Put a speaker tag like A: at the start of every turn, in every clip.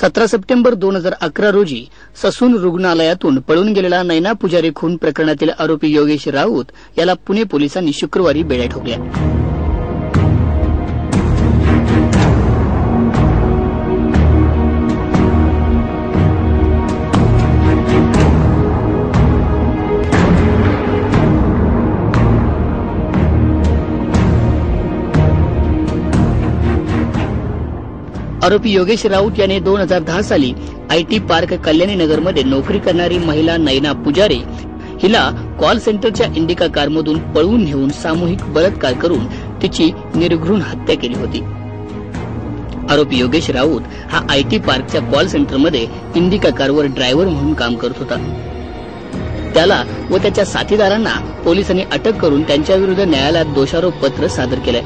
A: सतरा सप्टेंबर दोन हजार अकरा रोजी ससून रुग्णालयातून पळून गेलेला नैना पुजारी खून प्रकरणातील आरोपी योगेश राऊत याला पुणे पोलिसांनी शुक्रवारी बेड्या ठोकल्या. आरोपी योगेश राऊत याने दोन हजार दहा साली आयटी पार्क कल्याणी नगरमध्ये नोकरी करणारी महिला नैना पुजारी हिला कॉल सेंटरच्या इंडिका कारमधून पळवून नेऊन सामूहिक बलात्कार करून तिची निर्घृण हत्या केली होती. आरोपी योगेश राऊत हा आयटी पार्कच्या कॉल सेंटरमध्ये इंडिका कारवर ड्रायव्हर म्हणून काम करत होता. त्याला व त्याच्या साथीदारांना पोलिसांनी अटक करून त्यांच्या विरुद्ध न्यायालयात दोषारोप पत्र सादर केलंय.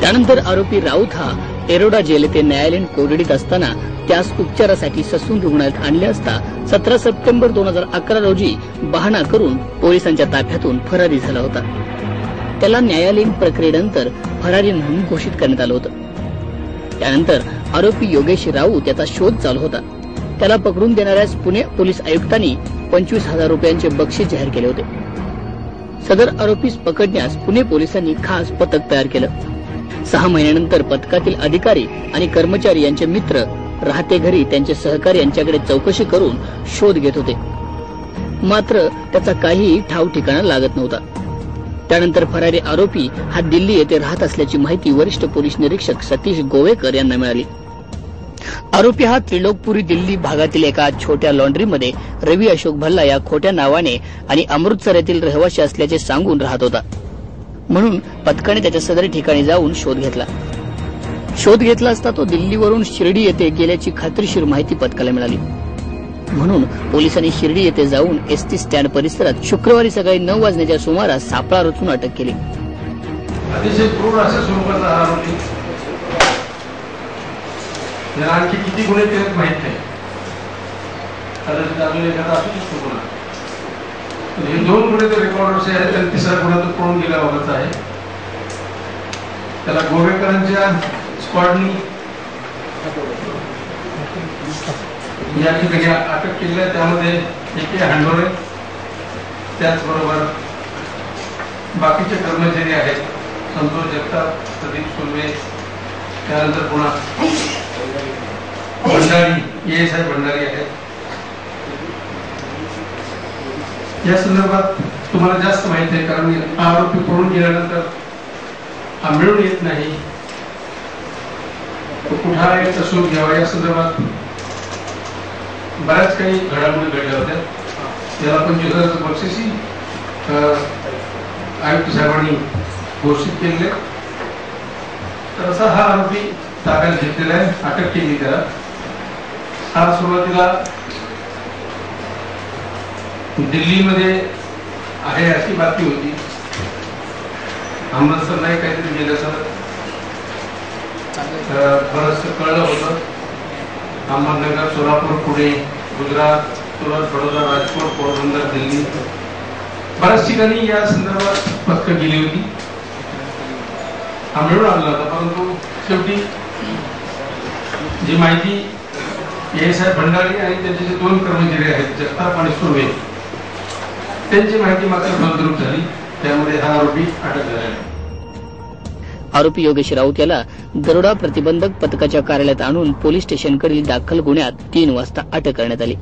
A: त्यानंतर आरोपी राऊत हा एरोडा जेल येथे न्यायालयीन कोठडीत असताना त्यास उपचारासाठी ससून रुग्णालयात आणले असता सतरा सप्टेंबर दोन हजार अकरा रोजी बहाणा करून पोलिसांच्या ताफ्यातून फरारी झाला होता. त्याला न्यायालयीन प्रक्रियेनंतर फरारी म्हणून घोषित करण्यात आलं होतं. त्यानंतर आरोपी योगेश राऊत याचा शोध चालू होता. त्याला पकडून देणाऱ्याच पुणे पोलीस आयुक्तांनी पंचवीस हजार रुपयांचे बक्षीस जाहीर केले होते. सदर आरोपीस पकडण्यास पुणे पोलिसांनी खास पथक तयार केलं. सहा महिन्यानंतर पथकातील अधिकारी आणि कर्मचारी यांचे मित्र राहते घरी त्यांचे सहकारी यांच्याकडे चौकशी करून शोध घेत होते. मात्र त्याचा काहीही ठाव ठिकाणा लागत नव्हता. त्यानंतर फरारी आरोपी हा दिल्ली येथे राहत असल्याची माहिती वरिष्ठ पोलीस निरीक्षक सतीश गोवेकर यांना मिळाली. आरोपी हा त्रिलोकपुरी दिल्ली भागातील एका छोट्या लॉन्ड्रीमध्ये रवी अशोक भल्ला या खोट्या नावाने आणि अमृतसर येथील रहिवासी असल्याचे सांगून राहत होता. म्हणून पथकाने त्याच्या सदरी ठिकाणी जाऊन शोध घेतला. शोध घेतला असता तो दिल्लीवरून शिर्डी येथे गेल्याची खात्रीशीर माहिती पथकाला मिळाली. म्हणून पोलिसांनी शिर्डी येथे जाऊन एसटी स्टँड परिसरात शुक्रवारी सकाळी नऊ वाजण्याच्या सुमारास सापळा रचून अटक केली.
B: अतिशय क्रूर अशा स्वरूपाचा हा आरोपी. आणखी किती गुन्हे केलेत माहीत नाही. कदाचित अजून एखादा असू शकतो गुन्हा. हे दोन गुन्हे ते रेकॉर्डवरचे आहेत आणि तिसरा गुन्हा तो पळून गेल्याबाबतचा आहे. त्याला गोवेकरांच्या स्क्वॉडनी या ठिकाणी अटक केली आहे. त्यामध्ये एक हंडोरे त्याचबरोबर बाकीचे कर्मचारी आहेत. संतोष जगताप प्रदीप सुर्वे त्यानंतर पुन्हा Bhandari A S I Bhandari आहेत. या संदर्भात तुम्हाला जास्त माहिती आहे कारण हा आरोपी पळून गेल्यानंतर हा मिळून येत नाही. कुठा याचा शोध घ्यावा. या संदर्भात बऱ्याच काही घडामोडी घडल्या होत्या. त्याला पंचवीस हजाराचं बक्षिसी आयुक्त साहेबांनी घोषित केले तर असा हा आरोपी ताब्यात घेतलेला आहे. अटक केली त्याला. हा सुरुवातीला दिल्लीमध्ये आहे अशी बातमी होती. अमृतसर नाही काहीतरी गेल्याचं बरंच कळलं होतं. अहमदनगर सोलापूर पुणे गुजरात सुरत बडोदा राजकोट पोरबंदर दिल्ली. बऱ्याच ठिकाणी या संदर्भात पथकं गेली होती. हा मिळून आणला होता परंतु शेवटी जी माहिती ए साहेब भंडारी आणि त्यांचे जे दोन कर्मचारी आहेत जगताप आणि सुर्वे त्यांची माहिती मात्र फलद्रूप झाली. त्यामुळे हा आरोपी अटक झाला.
A: आरोपी योगेश राऊत याला दरोडा प्रतिबंधक पथकाच्या कार्यालयात आणून पोलीस स्टेशनकडील दाखल गुन्ह्यात तीन वाजता अटक करण्यात आली.